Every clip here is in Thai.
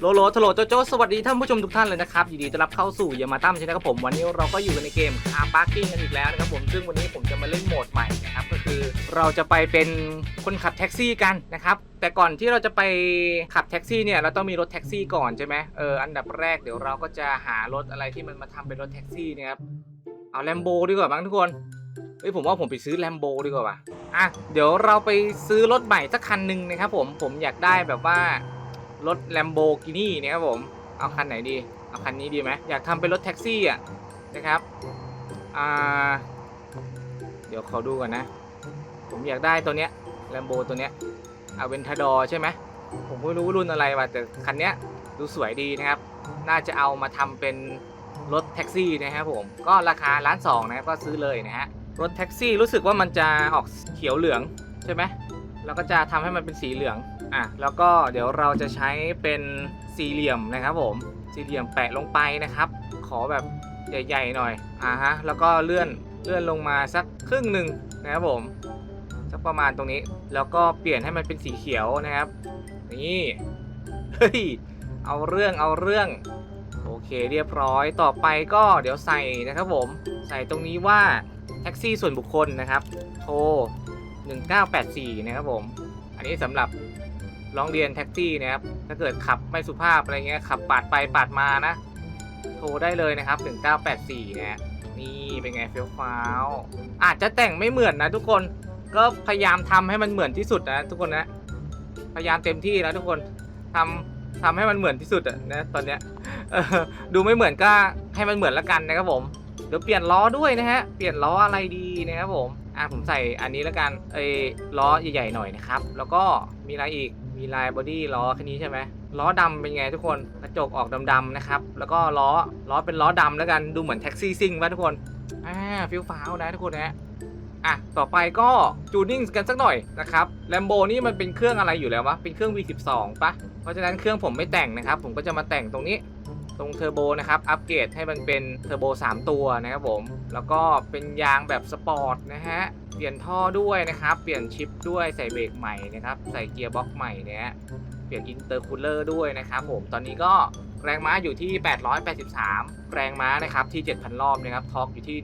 โลโลทโลโจโจสวัสดีท่านผู้ชมทุกท่านเลยนะครับยินดีต้อนรับเข้าสู่ยามาตั้มใช่ไหมครับผมวันนี้เราก็อยู่กันในเกมคาร์ปาร์กิ้งกันอีกแล้วนะครับผมซึ่งวันนี้ผมจะมาเล่นโหมดใหม่นะครับก็คือเราจะไปเป็นคนขับแท็กซี่กันนะครับแต่ก่อนที่เราจะไปขับแท็กซี่เนี่ยเราต้องมีรถแท็กซี่ก่อนใช่ไหมเอออันดับแรกเดี๋ยวเราก็จะหารถอะไรที่มันมาทำเป็นรถแท็กซี่นะครับเอาแลมโบดีกว่ามั้งทุกคนเฮ้ยผมว่าผมไปซื้อแลมโบดีกว่าว่ะอะเดี๋ยวเราไปซื้อรถใหม่สักคันหนึ่งนะครับผมผมอยากได้แบบว่า รถ Lamborghini เนี่ยครับผม เอาคันไหนดี เอาคันนี้ดีไหมอยากทำเป็นรถแท็กซี่อะนะครับอ่าเดี๋ยวขอดูก่อนนะ ผมอยากได้ตัวเนี้ย Lambo ตัวเนี้ย Aventador ใช่ไหมผมไม่รู้รุ่นอะไรว่ะแต่คันเนี้ยดูสวยดีนะครับ น่าจะเอามาทำเป็นรถแท็กซี่นะครับผม ก็ราคาล้านสองนะก็ซื้อเลยนะฮะ รถแท็กซี่รู้สึกว่ามันจะออกเขียวเหลืองใช่ไหมแล้วก็จะทำให้มันเป็นสีเหลือง อะแล้วก็เดี๋ยวเราจะใช้เป็นสี่เหลี่ยมนะครับผมสี่เหลี่ยมแปะลงไปนะครับ ขอแบบใหญ่ๆหน่อยอ่าฮะแล้วก็เลื่อนเลื่อนลงมาสักครึ่งหนึ่งนะครับผมสักประมาณตรงนี้แล้วก็เปลี่ยนให้มันเป็นสีเขียวนะครับนี่เฮ้ยเอาเรื่องเอาเรื่องโอเคเรียบร้อยต่อไปก็เดี๋ยวใส่นะครับผม ใส่ตรงนี้ว่าแท็กซี่ส่วนบุคคลนะครับ โทร 1984 นะครับผม อันนี้สำหรับ ร้องเรียนแท็กซี่นะครับ ถ้าเกิดขับไม่สุภาพอะไรเงี้ยขับปาดไปปาดมานะ โทรได้เลยนะครับ1984นะนี่เป็นไงเฟี้ยวฟ้าวอาจจะแต่งไม่เหมือนนะทุกคนก็พยายามทำให้มันเหมือนที่สุดนะทุกคนนะ พยายามเต็มที่แล้วทุกคนทำทำให้มันเหมือนที่สุดอะนะตอนเนี้ยดูไม่เหมือนก็ให้มันเหมือนละกันนะครับผมเดี๋ยวเปลี่ยนล้อด้วยนะฮะเปลี่ยนล้ออะไรดีนะครับผมอะผมใส่อันนี้ล้วกันเอยล้อใหญ่ๆหน่อยนะครับ แล้วก็มีอะไรอีก มีลายบอดี้ล้อแค่นี้ใช่ไหมล้อดำเป็นไงทุกคนกระจกออกดำๆนะครับ แล้วก็ล้อล้อเป็นล้อดำแล้วกันดูเหมือนแท็กซี่ซิ่งป่ะทุกคนอ่าฟิลฟ้าวนะทุกคนนะอะต่อไปก็จูนิ่งกันสักหน่อยนะครับแลมโบนี่มันเป็นเครื่องอะไรอยู่แล้ววะเป็นเครื่อง V12 ปะเพราะฉะนั้นเครื่องผมไม่แต่งนะครับ ผมก็จะมาแต่งตรงนี้ ตรงเทอร์โบนะครับอัปเกรดให้มันเป็นเทอร์โบ3 ตัวนะครับผม แล้วก็เป็นยางแบบสปอร์ตนะฮะเปลี่ยนท่อด้วยนะครับ เปลี่ยนชิปด้วยใส่เบรกใหม่นะครับ ใส่เกียร์บ็อกใหม่เนี่ยเปลี่ยนอินเตอร์คูลเลอร์ด้วยนะครับผม ตอนนี้ก็แรงม้าอยู่ที่ 883 แรงม้านะครับที่ 7,000 รอบนะครับ ทอร์กอยู่ที่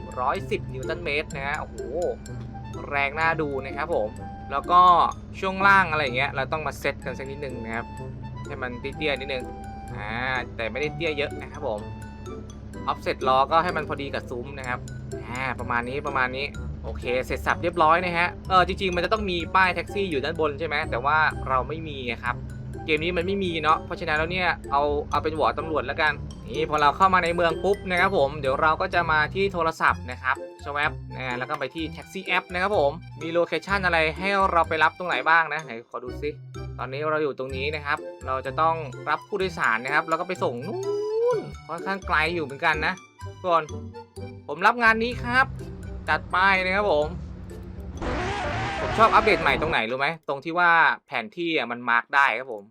1,110 นิวตันเมตรนะฮะ โอ้โห แรงน่าดูนะครับผม แล้วก็ช่วงล่างอะไรเงี้ย เราต้องมาเซตกันสักนิดนึงนะครับ ให้มันเตี้ยๆนิดนึง อ่าแต่ไม่ได้เตี้ยเยอะนะครับผมออฟเซ็ตล้อก็ให้มันพอดีกับซุ้มนะครับอ่าประมาณนี้ประมาณนี้โอเค เสร็จสับเรียบร้อยนะฮะเออจริงๆ มันจะต้องมีป้ายแท็กซี่อยู่ด้านบนใช่ไหมแต่ว่าเราไม่มีครับ เกมนี้มันไม่มีเนาะเพราะฉะนั้นแล้วเนี่ยเอาเอาเป็นหัวตำรวจแล้วกันนี่พอเราเข้ามาในเมืองปุ๊บนะครับผมเดี๋ยวเราก็จะมาที่โทรศัพท์นะครับสว p นะแล้วก็ไปที่แท็กซี่แอปนะครับผมมีโลเคชันอะไรให้เราไปรับตรงไหนบ้างนะไหนขอดูซิตอนนี้เราอยู่ตรงนี้นะครับ เราจะต้องรับผู้โดยสารนะครับ แล้วก็ไปส่งนู่นค่อนข้างไกลอยู่เหมือนกันนะทุกคนผมรับงานนี้ครับ จัดไปนะครับผม ผมชอบอัปเดตใหม่ตรงไหนรู้ไหมตรงที่ว่าแผนที่อะมันมาร์กได้ครับผม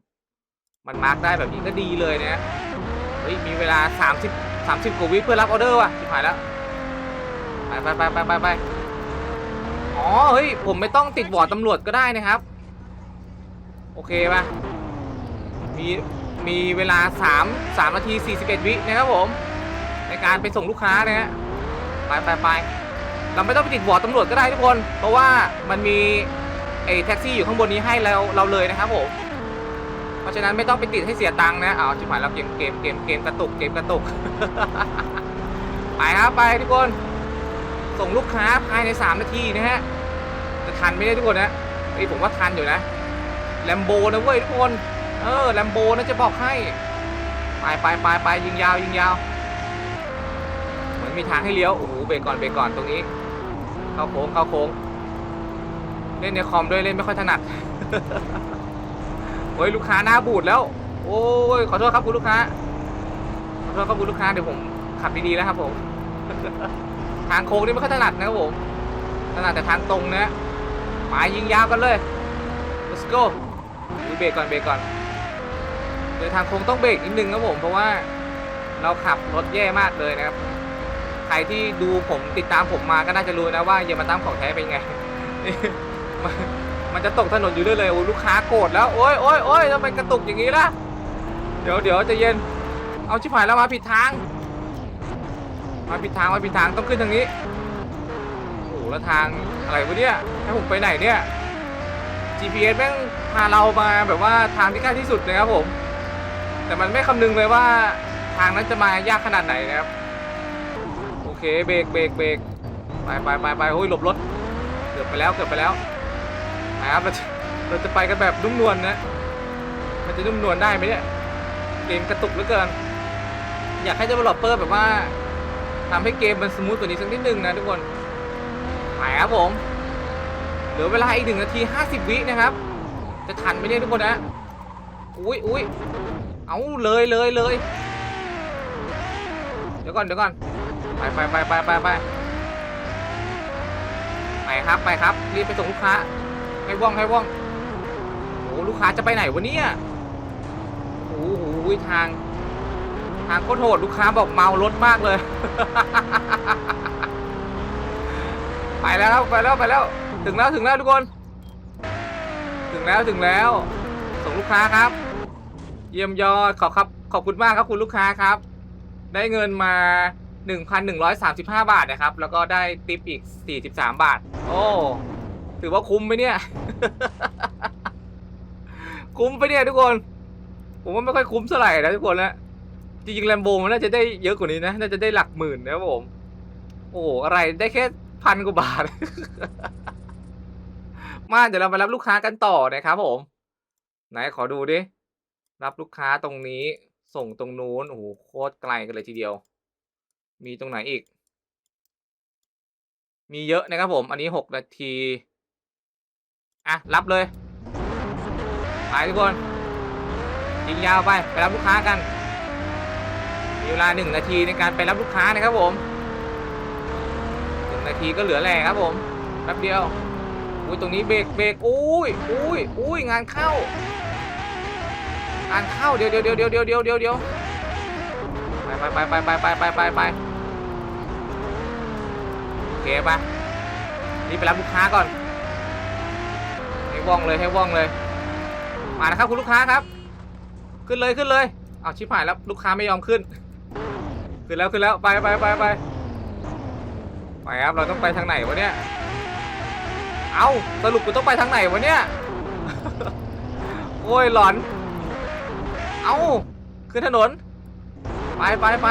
มันมาร์กได้แบบนี้ก็ดีเลยนะเฮ้ยมีเวลา 30 30กว่าวิเพื่อรับออเดอร์ว่ะชิบหายแล้วไปไปไปไปไปไปอ๋อเฮ้ยผมไม่ต้องติดบอร์ดตำรวจก็ได้นะครับ โอเคป่ะมีมีเวลา 3 3นาที 41 วินะครับผม ในการไปส่งลูกค้านะฮะไปไปไปเราไม่ต้องไปติดบอร์ดตำรวจก็ได้ทุกคน เพราะว่ามันมีไอ้แท็กซี่อยู่ข้างบนนี้ให้เราเราเลยนะครับผม ราะฉะนั้นไม่ต้องไปติดให้เสียตังค์นะเอาชิบหายแล้วเกมเกมเกมเกมกระตุกเกมกระตุก ไปครับไปทุกคน ส่งลูกค้าภายใน 3 นาทีนะฮะจะทันไม่ได้ทุกคนนะไอ้ผมว่าทันอยู่นะแลมโบนะเว้ยทุกคนเออแลมโบนะจะบอกให้ไปไปไปไปยิงยาวยิงยาวเหมือนมีทางให้เลี้ยวโอ้โหเบรกก่อนเบรกก่อนตรงนี้ เข้าโค้งเข้าโค้ง เล่นในคอมด้วยเล่นไม่ค่อยถนัด โอ้ยลูกค้าหน้าบูดแล้ว โอ้ยขอโทษครับคุณลูกค้า ขอโทษครับคุณลูกค้าเดี๋ยวผมขับดีๆแล้วครับผม ทางโค้งนี่ไม่ค่อยถนัดนะครับผม ถนัดแต่ทางตรงนะหมายยิงยาวกันเลย let's go ดูเบรกก่อนเบรกก่อนเดี๋ยวทางโค้งต้องเบรกนิดนึงครับผม เพราะว่าเราขับรถแย่มากเลยนะครับ ใครที่ดูผมติดตามผมมาก็น่าจะรู้นะว่าเยามาตั้มของแท้เป็นไง มันจะตกถนนอยู่เรื่อยเลยโอ้ลูกค้าโกรธแล้วโอ้ยโอ้ยโอ้ยทำไมกระตุกอย่างนี้ล่ะเดี๋ยวเดี๋ยวจะเย็น เอาชิบหายแล้วมาผิดทาง มาผิดทางมาผิดทางต้องขึ้นทางนี้โอ้โหแล้วทางอะไรวะเนี่ยให้ผมไปไหนเนี่ย GPS แม่งพาเรามาแบบว่าทางที่ใกล้ที่สุดนะครับผม แต่มันไม่คำนึงเลยว่าทางนั้นจะมายากขนาดไหนนะครับโอเคเบรกเบรกเบรกไปไปไปไปโอ้ยหลบรถเกือบไปแล้วเกือบไปแล้ว นะครับเราจะเราจะไปกันแบบนุ่มนวลนะมันจะนุ่มนวลได้ไหมเนี่ยเกมกระตุกเหลือเกิน อยากให้ developer แบบว่าทำให้เกมมันสมูทกว่านี้สักนิดนึงนะทุกคนไปครับผมเหลือเวลาอีกหนึ่งนาทีห้าสิบวินะครับ จะทันไหมเนี่ยทุกคนนะอุ้ยอุ้ยเอาเลยเลยเลยเดี๋ยวก่อนเดี๋ยวก่อนไปไปไปไปไปไปไปครับไปครับรีบไปส่งลูกค้า ให้ว่องให้ว่องโอ้ลูกค้าจะไปไหนวะเนี่ยโอ้โหทาง ทางโคตรโหดลูกค้าบอกเมารถมากเลย ไปแล้วไปแล้วไปแล้ว ถึงแล้วถึงแล้วทุกคน ถึงแล้วถึงแล้ว ส่งลูกค้าครับ เยี่ยมยอดขอบครับ ขอบคุณมากครับคุณลูกค้าครับ ได้เงินมา1,135 บาทนะครับ แล้วก็ได้ติปอีก 43 บาท โอ้ ถือว่าคุ้มไหมเนี่ย คุ้มไปเนี่ยทุกคน ผมว่าไม่ค่อยคุ้มเท่าไหร่นะทุกคนนะจริงๆแลมโบมันน่าจะได้เยอะกว่านี้นะ น่าจะได้หลักหมื่นนะครับผม โอ้โห อะไรได้แค่พันกว่าบาท มาเดี๋ยวเราไปรับลูกค้ากันต่อนะครับผม ไหนขอดูดิ รับลูกค้าตรงนี้ ส่งตรงนู้น โอ้โห โคตรไกลกันเลยทีเดียว มีตรงไหนอีก มีเยอะนะครับผม อันนี้หกนาที อะ รับเลย ไปทุกคน ยิงยาวไป ไปรับลูกค้ากันมีเวลาหนึ่งนาทีในการไปรับลูกค้านะครับผมหนึ่งนาทีก็เหลือแหละครับผมแป๊บเดียว อุ้ยตรงนี้เบรกเบรกอุ้ยอุ้ยอุ้ยงานเข้างานเข้าเดี๋ยวเดี๋ยวเดี๋ยวเดี๋ยวเดี๋ยวเดี๋ยวเดี๋ยวเดี๋ยวไปไปไปไปไปไปไปไปโอเคปะรีบไปรับลูกค้าก่อน ว่องเลยให้ว่องเลย มานะครับคุณลูกค้าครับ ขึ้นเลยขึ้นเลยเอาชิบหายแล้วลูกค้าไม่ยอมขึ้น ขึ้นแล้วขึ้นแล้วไปไปไปไปไปครับเราต้องไปทางไหนวะเนี่ย เอาสรุปกูต้องไปทางไหนวะเนี่ย โอ้ยหลอน เอาขึ้นถนน ไปไปไป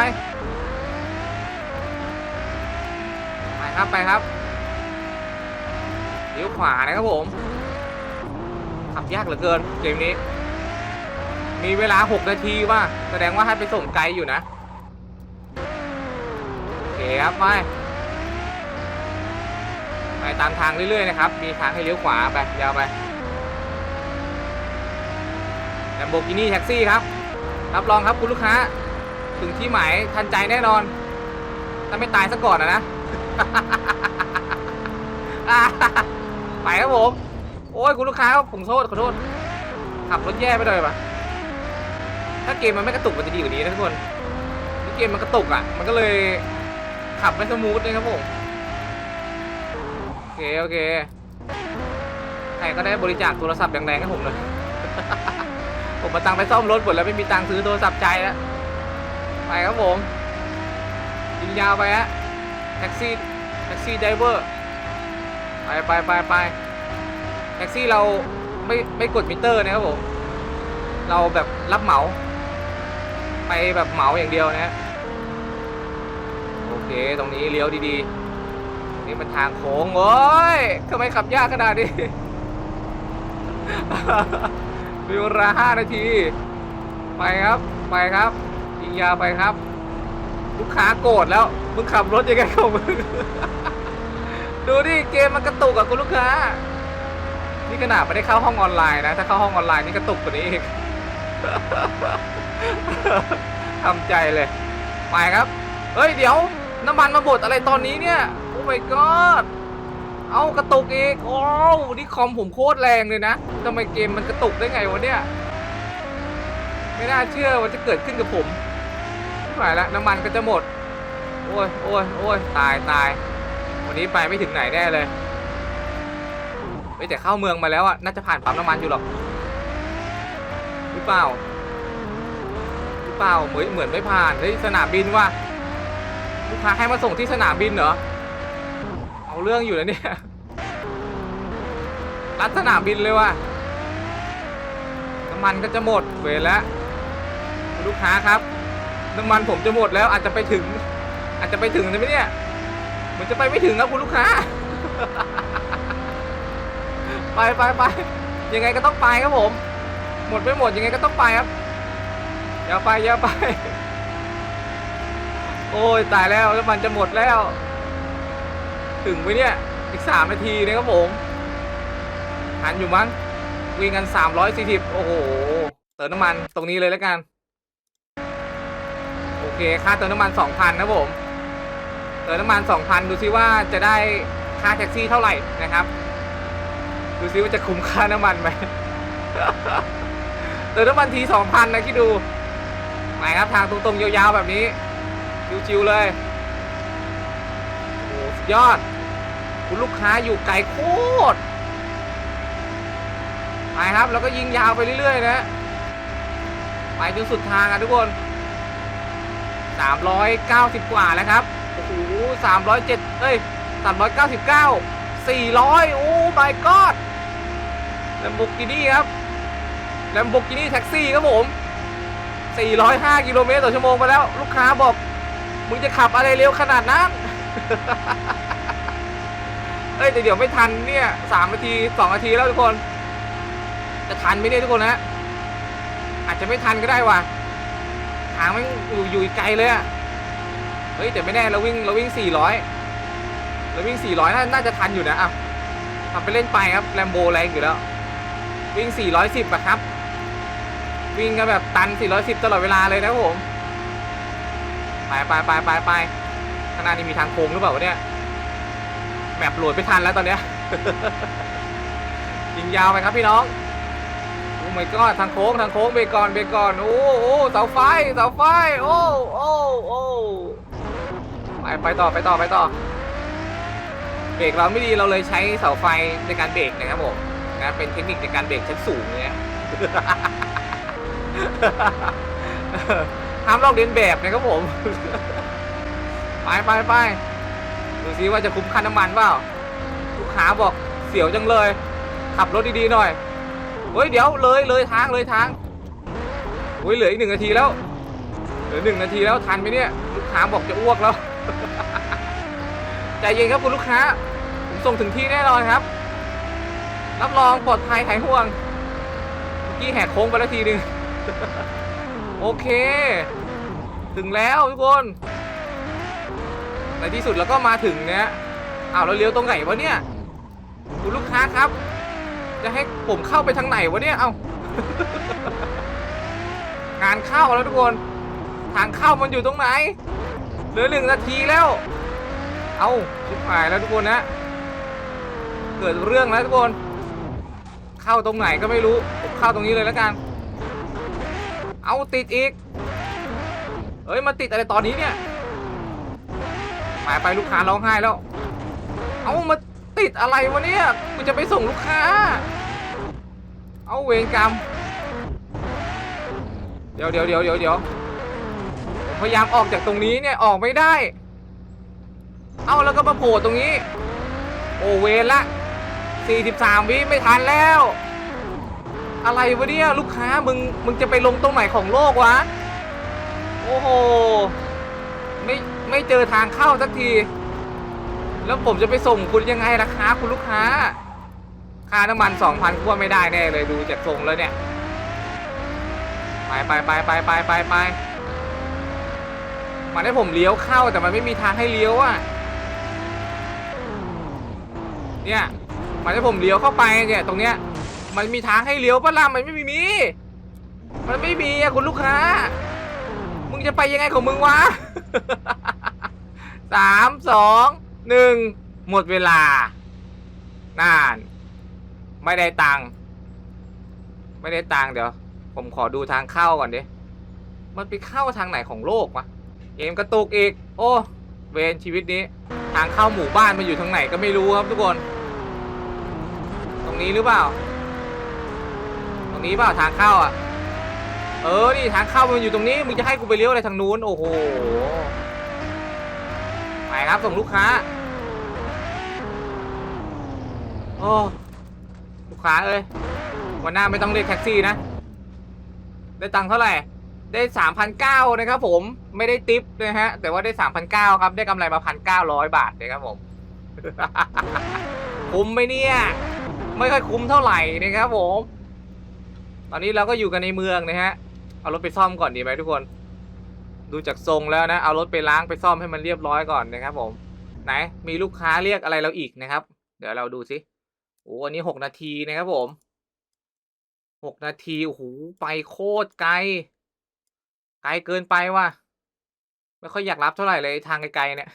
ไปครับไปครับเลี้ยวขวานะครับผม ขับยากเหลือเกินเกมนี้ มีเวลา 6 นาทีว่า แสดงว่าให้ไปส่งไกลอยู่นะโอเคครับไปไปตามทางเรื่อยๆนะครับ มีทางให้เลี้ยวขวาไปยาวไปแลมโบกินี่แท็กซี่ครับ รับรองครับคุณลูกค้า ถึงที่หมายทันใจแน่นอน ถ้าไม่ตายซะก่อนนะนะ ไปครับผม โอ้ยคุณลูกค้าครับผมโทษขอโทษขับรถแย่ไปเลยปะถ้าเกมมันไม่กระตุกมันจะดีกว่านี้นะทุกคนถ้าเกมมันกระตุกอะ มันก็เลยขับไม่สมูทเลยครับผมโอเคโอเคใครก็ได้บริจาคโทรศัพท์แรงๆให้ผมเลยผมมาตังไปซ่อมรถหมดแล้วไม่มีตังซื้อโทรศัพท์ใจแล้วไปครับผมยิงยาวไปฮะแท็กซี่แท็กซี่ไดเวอร์ไปไปไปไป แท็กซี่เราไม่ไม่กดมิเตอร์นะครับผม เราแบบรับเหมา ไปแบบเหมาอย่างเดียวนะฮะโอเค ตรงนี้เลี้ยวดีๆ นี่มันทางโค้งโอ้ยทำไมขับยากขนาดนี้มีเวลาห้านาที ไปครับไปครับยิงยาไปครับ ลูกค้าโกรธแล้วมึงขับรถยังไงของมึงดูดิเกมมันกระตุกอะคุณลูกค้า นี่ขนาดไม่ได้เข้าห้องออนไลน์นะ ถ้าเข้าห้องออนไลน์นี่กระตุกกว่านี้อีกทำใจเลย ไปครับ เฮ้ย เดี๋ยวน้ำมันมาบดอะไรตอนนี้เนี่ย โอ้ my god เอากระตุกอีกโอ้นี่คอมผมโคตรแรงเลยนะทำไมเกมมันกระตุกได้ไงวะเนี่ย ไม่น่าเชื่อว่าจะเกิดขึ้นกับผมไม่ไหวแล้วน้ำมันก็จะหมด โอ้ยโอ้ยโอ้ยตายตาย วันนี้ไปไม่ถึงไหนแน่เลย เฮ้ยแต่เข้าเมืองมาแล้วอะน่าจะผ่านปั๊มน้ำมันอยู่หรอกหรือเปล่าเปล่าเหมือนเหมือนไม่ผ่านเฮ้ยสนามบินว่ะลูกค้าให้มาส่งที่สนามบินเหรอเอาเรื่องอยู่แล้วเนี่ยรัดสนามบินเลยว่ะน้ำมันก็จะหมดเวรแล้วลูกค้าครับ น้ำมันผมจะหมดแล้วอาจจะไปถึง อาจจะไปถึงได้ไหมเนี่ยเหมือนจะไปไม่ถึงครับคุณลูกค้า ไปไปไปยังไงก็ต้องไปครับผม หมดไม่หมดยังไงก็ต้องไปครับอย่าไปอย่าไป โอ้ยตายแล้วน้ำมันจะหมดแล้ว ถึงไหมเนี่ย อีกสามนาทีนะครับผมหันอยู่มั้งวิ่งกันสามร้อยสี่สิบโอ้โหเติมน้ำมันตรงนี้เลยแล้วกัน โอเคค่าเติมน้ำมันสองพันนะผมเติมน้ำมันสองพันดูซิว่าจะได้ค่าแท็กซี่เท่าไหร่นะครับ ดูซิว่าจะคุ้มค่าน้ำมันไหมเติมน้ำมันทีสองพันนะคิดดูไปครับทางตรงๆยาวๆแบบนี้ชิวๆเลยโอ้โหสุดยอด คุณลูกค้าอยู่ไกลโคตรไปครับแล้วก็ยิงยาวไปเรื่อยๆนะไปจนสุดทางอะทุกคน 390 กว่าแล้วครับ โอ้โห307เอ้ย399 400 โอ้ my god ลมโบกินี่ครับแลมโบกินี่แท็กซี่ครับผม 405 กิโลเมตรต่อชั่วโมงไปแล้ว ลูกค้าบอก มึงจะขับอะไรเร็วขนาดนั้น เอ้ยแต่เดี๋ยวไม่ทันเนี่ยสามนาทีสองนาทีแล้วทุกคน จะทันไหมเนี่ยทุกคนนะอาจจะไม่ทันก็ได้ว่ะทางมันอยู่อยู่ไกลเลยอะเฮ้ยแต่ไม่แน่เราวิ่งเราวิ่งสี่ร้อยเราวิ่งสี่ร้อยน่าจะทันอยู่นะอะทำไปเล่นไปครับแลมโบแรงอยู่แล้ว วิ่งสี่ร้อะครับ วิ่งกันแบบตันสี่ร้อยสิบตลอดเวลาเลยนะครับผม ไปไปไปไปไปข้างหน้านี่มีทางโค้งหรือเปล่าวะเนี่ยแมปโหลดไม่ทันแล้วตอนเนี้ยยิงยาวไปครับพี่น้องโอ้ไม่ก็ทางโค้งทางโค้งเบรกก่อนเบรกก่อนโอ้โอ้เสาไฟเสาไฟโอ้โอ้โอ้ไปไปต่อไปต่อไปต่อเบรกเราไม่ดีเราเลยใช้เสาไฟในการเบรกนะครับผม นะเป็นเทคนิคในการเบรกชั้นสูงเนี่ยห้ามลอกเลียนแบบนะครับผม ไปไปไปดูซิว่าจะคุ้มค่าน้ำมันเปล่าลูกค้าบอกเสียวจังเลย ขับรถดีๆหน่อยเฮ้ยเดี๋ยวเลยเลยทางเลยทางโอ้ยเหลืออีกหนึ่งนาทีแล้วเหลือหนึ่งนาทีแล้วทันไหมเนี่ยลูกค้าบอกจะอ้วกแล้วใจเย็นครับคุณลูกค้า ผมส่งถึงที่แน่นอนครับ รับรองปลอดภัยหายห่วง เมื่อกี้แหกโค้งไปแล้วทีหนึ่งโอเค ถึงแล้วทุกคน ในที่สุดเราก็มาถึงเนี่ยอ้าวเราเลี้ยวตรงไหนวะเนี่ยคุณลูกค้าครับ จะให้ผมเข้าไปทางไหนวะเนี่ย เอางานเข้าแล้วทุกคน ทางเข้ามันอยู่ตรงไหน เหลือหนึ่งนาทีแล้ว เอาชิบหายแล้วทุกคนนะ เกิดเรื่องแล้วทุกคน เข้าตรงไหนก็ไม่รู้ผมเข้าตรงนี้เลยแล้วกัน เอาติดอีก เอ้ยมาติดอะไรตอนนี้เนี่ยไปไปลูกค้าร้องไห้แล้ว เอามาติดอะไรวะเนี่ยกูจะไปส่งลูกค้า เอาเวรกรรม เดี๋ยวเดี๋ยวเดี๋ยวเดี๋ยวเดี๋ยวพยายามออกจากตรงนี้เนี่ยออกไม่ได้ เอาแล้วก็มาโผล่ตรงนี้ โอเวรละ 43 วิไม่ทันแล้ว อะไรวะเนี่ยลูกค้ามึงมึงจะไปลงตรงไหนของโลกวะ โอ้โห ไม่ไม่เจอทางเข้าสักที แล้วผมจะไปส่งคุณยังไงล่ะคะคุณลูกค้า ค่าน้ำมันสองพันกว่าไม่ได้แน่เลยดูจากทรงแล้วเนี่ย ไปไปไปไปไปไปไปมันให้ผมเลี้ยวเข้าแต่มันไม่มีทางให้เลี้ยวอะ เนี่ย มันให้ผมเลี้ยวเข้าไปเนี่ยตรงเนี้ย มันมีทางให้เลี้ยวปะล่ะมันไม่มี มันไม่มีอะคุณลูกค้า มึงจะไปยังไงของมึงวะสามสองหนึ่งหมดเวลานาน ไม่ได้ตังค์ไม่ได้ตังค์เดี๋ยว ผมขอดูทางเข้าก่อนดิ มันไปเข้าทางไหนของโลกวะเกมกระตุกอีก โอ้ เวรชีวิตนี้ ทางเข้าหมู่บ้านมันอยู่ทางไหนก็ไม่รู้ครับทุกคน รงนี้หรือเปล่า ตรงนี้เปล่าทางเข้าอะเอเออ นี่ทางเข้ามันอยู่ตรงนี้ มึงจะให้กูไปเลี้ยวอะไรทางนู้น โอ้โหไปครับส่งลูกค้า โอ้ลูกค้าเอ้ย วันหน้าไม่ต้องเรียกแท็กซี่นะ ได้ตังค์เท่าไหร่ ได้สามพันเก้านะครับผม ไม่ได้ติปนะฮะ แต่ว่าได้สามพันเก้าครับ ได้กำไรมาพันเก้าร้อยบาทนะครับผม คุ้มไหมเนี่ย ไม่ค่อยคุ้มเท่าไหร่นะครับผม ตอนนี้เราก็อยู่กันในเมืองนะฮะ เอารถไปซ่อมก่อนดีไหมทุกคน ดูจากทรงแล้วนะ เอารถไปล้างไปซ่อมให้มันเรียบร้อยก่อนนะครับผม ไหน มีลูกค้าเรียกอะไรเราอีกนะครับ เดี๋ยวเราดูสิโอ้อันนี้หกนาทีนะครับผมหกนาทีโอ้โหไปโคตรไกล ไกลเกินไปว่ะ ไม่ค่อยอยากรับเท่าไหร่เลยทางไกลๆเนี่ย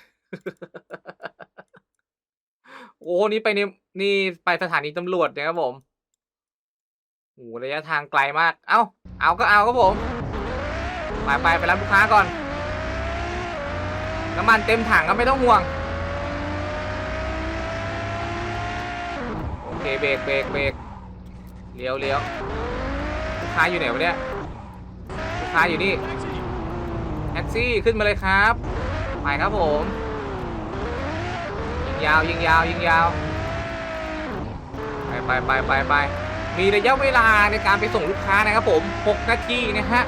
โอ้นี่ไปนี่นี่ไปสถานีตำรวจนะครับผมโอ้ระยะทางไกลมาก เอ้า เอาก็เอาครับผม ไปไปไปรับลูกค้าก่อน น้ำมันเต็มถังก็ไม่ต้องห่วง โอเคเบรกเบรกเบรกเลี้ยวเลี้ยวลูกค้าอยู่ไหนวะเนี่ยลูกค้าอยู่นี่แท็กซี่ขึ้นมาเลยครับ ไปครับผม ยาวยิงยาวยิงยาวไปไปไปไปไปมีระยะเวลาในการไปส่งลูกค้านะครับผม 6 นาทีนะฮะ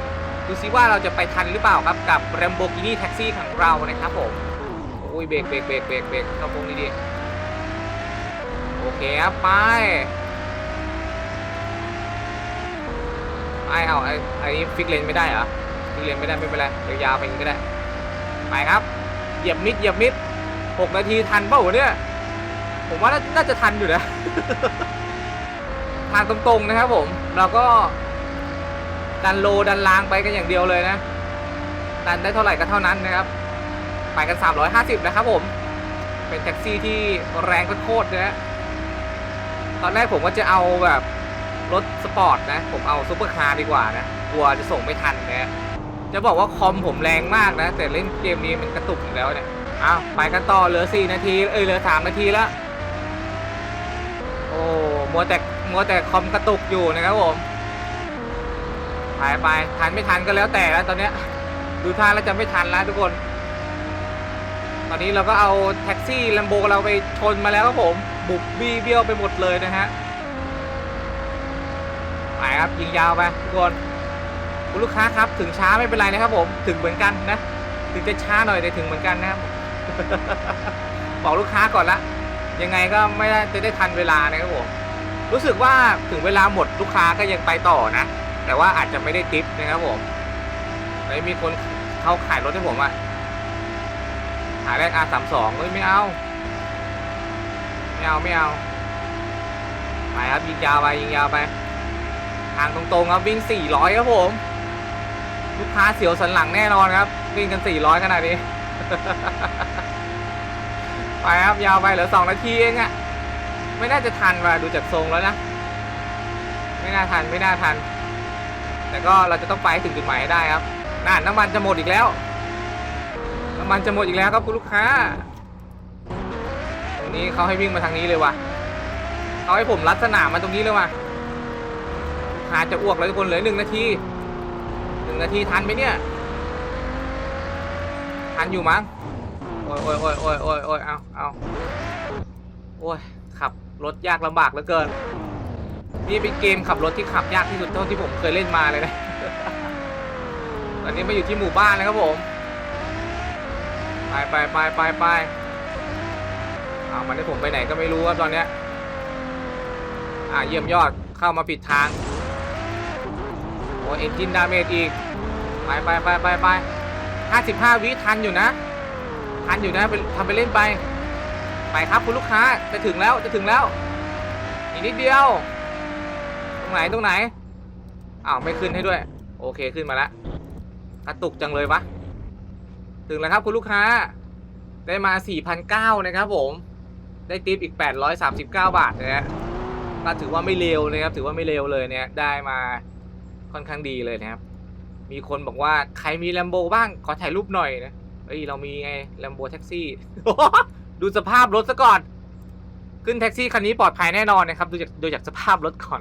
ดูซิว่าเราจะไปทันหรือเปล่าครับกับ Lamborghini Taxi ของเรานะครับผมโอ้ยเบรกเบรกเบรกเบรกเบรกเข้าโค้งดีๆโอเคครับไปไอเอาไอไอ้ฟิกเลนไม่ได้เหรอฟิกเลนไม่ได้ไม่เป็นไรยาวๆไปก็ได้ไปครับเหยียบมิดเหยียบมิด หกนาทีทันเปล่าวะเนี่ย ผมว่าน่าน่าจะทันอยู่นะ ทางตรงๆนะครับผม เราก็ ดันโลดันลางไปกันอย่างเดียวเลยนะ ดันได้เท่าไหร่ก็เท่านั้นนะครับ ไปกัน 350 นะครับผม เป็นแท็กซี่ที่แรงโคตรๆนะฮะตอนแรกผมก็จะเอาแบบรถสปอร์ตนะ ผมเอาซุปเปอร์คาร์ดีกว่านะ กลัวจะส่งไม่ทันนะจะบอกว่าคอมผมแรงมากนะ แต่เล่นเกมนี้มันกระตุกอยู่แล้วเนี่ย อ้าวไปกันต่อเหลือ 4 นาที เอ้ยเหลือ 3 นาทีแล้ว โอ้มัวแต่มัวแต่คอมกระตุกอยู่นะครับผมไปไปทันไม่ทันก็แล้วแต่แล้วตอนเนี้ยดูท่าแล้วจะไม่ทันแล้วทุกคน ตอนนี้เราก็เอาแท็กซี่ลัมโบเราไปชนมาแล้วครับผม บุบบี้เบี้ยวไปหมดเลยนะฮะไปครับยิงยาวไปทุกคนคุณลูกค้าครับถึงช้าไม่เป็นไรนะครับผมถึงเหมือนกันนะถึงจะช้าหน่อยแต่ถึงเหมือนกันนะครับ บอกลูกค้าก่อนละ ยังไงก็ไม่ได้จะได้ทันเวลานะครับผม รู้สึกว่าถึงเวลาหมดลูกค้าก็ยังไปต่อนะ แต่ว่าอาจจะไม่ได้ติปนะครับผมไอ้ยมีคนเขาขายรถให้ผมอะหาแรก R สามสองเฮ้ยไม่เอา ไม่เอา ไม่เอาไปครับยิงยาวไปยิงยาวไป ทางตรงๆครับวิ่ง 400 ครับผม ลูกค้าเสียวสันหลังแน่นอนครับ วิ่งกัน 400ขนาดนี้ ไปครับยาวไปเหลือ2นาทีเองอะไม่น่าจะทันว่ะดูจากทรงแล้วนะ ไม่น่าทันไม่น่าทัน แต่ก็เราจะต้องไปให้ถึงจุดหมายให้ได้ครับน่าน้ำมันจะหมดอีกแล้วน้ำมันจะหมดอีกแล้วครับคุณลูกค้าตรงนี้เขาให้วิ่งมาทางนี้เลยว่ะเขาให้ผมลัดสนามมาตรงนี้เลยว่ะลูกค้าจะอ้วกแล้วทุกคนเหลือหนึ่งนาทีหนึ่งนาทีทันไหมเนี่ย ทันอยู่มั้ง โอ้ยโอ้ยโอ้ยโอ้ยโอ้ยโอ้ยเอาเอาโอ้ย ขับรถยากลำบากเหลือเกิน นี่เป็นเกมขับรถที่ขับยากที่สุดเท่าที่ผมเคยเล่นมาเลยนะ ตอนนี้มาอยู่ที่หมู่บ้านแล้วครับผม ไปไปไปไปไปเอามันให้ผมไปไหนก็ไม่รู้ครับตอนเนี้ย อ่าเยี่ยมยอด เข้ามาผิดทาง โอ้เอนจินดาเมจอีก ไปไปไปไปไป ห้าสิบห้าวิทันอยู่นะ ทันอยู่นะไปทำไปเล่นไป ไปครับคุณลูกค้าจะถึงแล้วจะถึงแล้ว อีกนิดเดียว ตรงไหนตรงไหน อ้าว ไม่ขึ้นให้ด้วย โอเคขึ้นมาแล้วกระตุกจังเลยวะ ถึงแล้วครับคุณลูกค้า ได้มา 4,900 นะครับผม ได้ติปอีก 839 บาทนะฮะก็ถือว่าไม่เลวนะครับ ถือว่าไม่เลวเลยเนี่ย ได้มาค่อนข้างดีเลยนะครับ มีคนบอกว่าใครมีแลมโบบ้างขอถ่ายรูปหน่อยนะเฮ้ยเรามีไงแลมโบแท็กซี่ ดูสภาพรถซะก่อน ขึ้นแท็กซี่คันนี้ปลอดภัยแน่นอนนะครับ ดูจากดูจากสภาพรถก่อน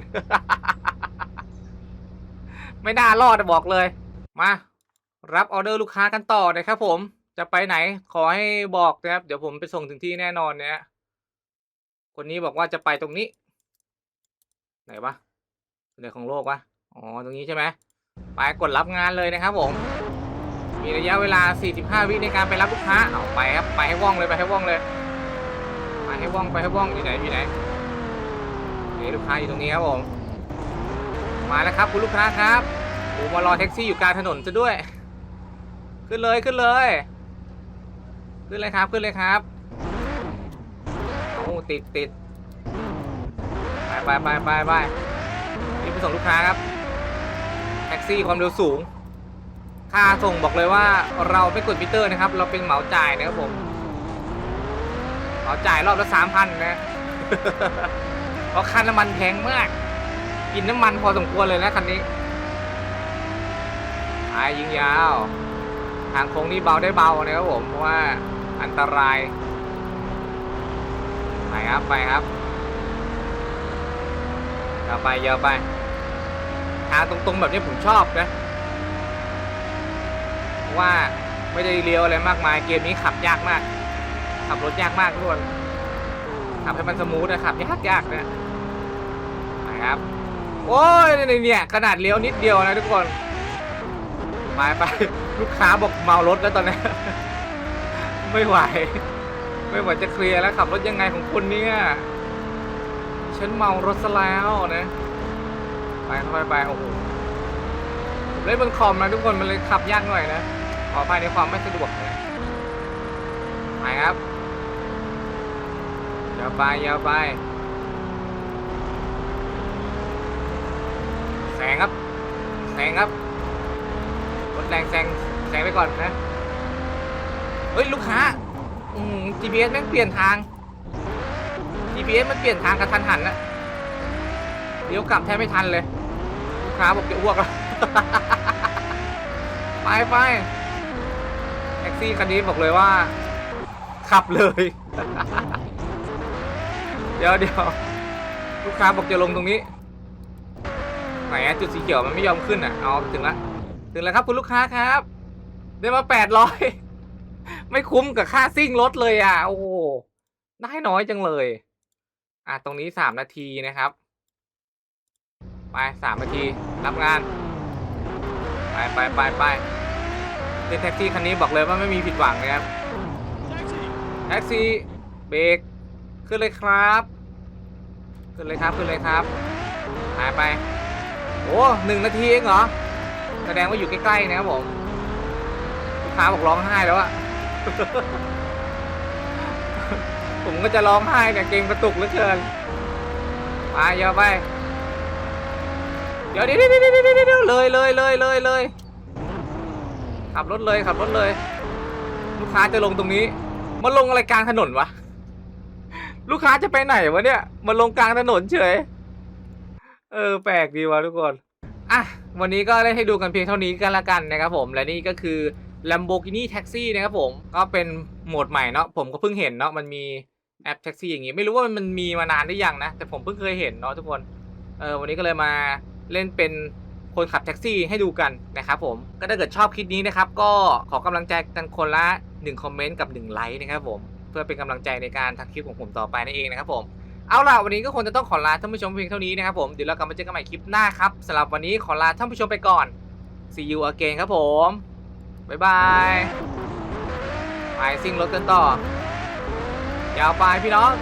ไม่น่ารอดบอกเลย มา รับออเดอร์ลูกค้ากันต่อนะครับผมจะไปไหนขอให้บอกนะครับ เดี๋ยวผมไปส่งถึงที่แน่นอนเนี่ยคนนี้บอกว่าจะไปตรงนี้ ไหนวะไหนของโลกวะอ๋อตรงนี้ใช่ไหม ไปกดรับงานเลยนะครับผม มีระยะเวลา 45 วิในการไปรับลูกค้าเอาไปครับ ไปให้ว่องเลยไปให้ว่องเลย ไปให้ว่องไปให้ว่องอยู่ไหนอยู่ไหนนี่ลูกค้าอยู่ตรงนี้ครับผม มาแล้วครับคุณลูกค้าครับโอ้มารอแท็กซี่อยู่กลางถนนซะด้วย ขึ้นเลยขึ้นเลย ขึ้นเลยครับขึ้นเลยครับโอ้ติดติดไปไปไปไปไปนี่ไปส่งลูกค้าครับ ซี่ความเร็วสูง ค่าส่งบอกเลยว่าเราไม่กดมิเตอร์นะครับ เราเป็นเหมาจ่ายนะครับผมเหมาจ่ายรอบละสามพันนะเพราะค่าน้ำมันแพงมาก กินน้ำมันพอสมควรเลยนะคันนี้ไปยิงยาว ทางโค้งนี้เบาได้เบานะครับผมเพราะว่าอันตราย ไปครับ ไปครับยาไปยาไป ทางตรงๆแบบนี้ผมชอบนะเพราะว่าไม่ได้เลี้ยวอะไรมากมาย เกมนี้ขับยากมาก ขับรถยากมากทุกคนขับให้มันสมูทนะขับยากยากนะไปครับ โอ้ยเนี่ยเนี่ยขนาดเลี้ยวนิดเดียวนะทุกคนไปไปลูกค้าบอกเมารถแล้วตอนนี้ไม่ไหว ไม่ไหวจะเคลียร์แล้วขับรถยังไงของคุณเนี่ยฉันเมารถซะแล้วนะ ไปค่อยไปโอ้โหผมเล่นบนคอมนะทุกคนมันเลยขับยากหน่อยนะขออภัยในความไม่สะดวกนะไปครับยาวไปยาวไปแซงครับแซงครับรถแรงแซงแซงไปก่อนนะเฮ้ยลูกค้าอืม GPS แม่งเปลี่ยนทาง GPS มันเปลี่ยนทางกระทันหันนะเลี้ยวกลับแทบไม่ทันเลย ค้าบอกจะอ้วกแล้ว ไปไปแท็กซี่คันนี้บอกเลยว่า ขับเลย เดี๋ยวเดี๋ยวลูกค้าบอกจะลงตรงนี้ ไหนอะจุดสีเขียวมันไม่ยอมขึ้นอะ เอาถึงละ ถึงแล้วครับคุณลูกค้าครับ ได้มาแปดร้อยไม่คุ้มกับค่าซิ่งรถเลยอะ โอ้ได้น้อยจังเลย อะตรงนี้สามนาทีนะครับ ไปสามนาที รับงาน ไปไปไปไปเป็นแท็กซี่คันนี้บอกเลยว่าไม่มีผิดหวังนะครับ แท็กซี่เบรกขึ้นเลยครับ ขึ้นเลยครับขึ้นเลยครับ หายไป โอ้หนึ่งนาทีเองเหรอ แสดงว่าอยู่ใกล้ๆนะครับผมลูกค้าบอกร้องไห้แล้วอะผมก็จะร้องไห้เนี่ยเกรงกระตุกเหลือเกินไปเยอะไป เดี๋ยวเดี๋ยวเดี๋ยวเดี๋ยวเดี๋ยวเลยเลยเลยเลยเลยขับรถเลยขับรถเลย ลูกค้าจะลงตรงนี้ มาลงอะไรกลางถนนวะ ลูกค้าจะไปไหนวะเนี่ย มาลงกลางถนนเฉย เออ แปลกดีวะทุกคนอะวันนี้ก็ได้ให้ดูกันเพียงเท่านี้กันละกันนะครับผม และนี่ก็คือ Lamborghini Taxi นะครับผม ก็เป็นโหมดใหม่เนาะ ผมก็เพิ่งเห็นเนาะ มันมีแอปแท็กซี่อย่างงี้ ไม่รู้ว่ามันมีมานานหรือยังนะ แต่ผมเพิ่งเคยเห็นเนาะทุกคน เออ วันนี้ก็เลยมา เล่นเป็นคนขับแท็กซี่ให้ดูกันนะครับผมก็ถ้าเกิดชอบคลิปนี้นะครับ ก็ขอกำลังใจกันคนละ1คอมเมนต์กับ1ไลค์นะครับผมเพื่อเป็นกำลังใจในการทำคลิปของผมต่อไปนั่นเองนะครับผมเอาล่ะวันนี้ก็คงจะต้องขอลาท่านผู้ชมเพียงเท่านี้นะครับผมเดี๋ยวเรากลับมาเจอกันใหม่คลิปหน้าครับสำหรับวันนี้ขอลาท่านผู้ชมไปก่อน see you again ครับผมบ๊ายบายไปซิ่งรถกันต่อ ยาวไปพี่น้อง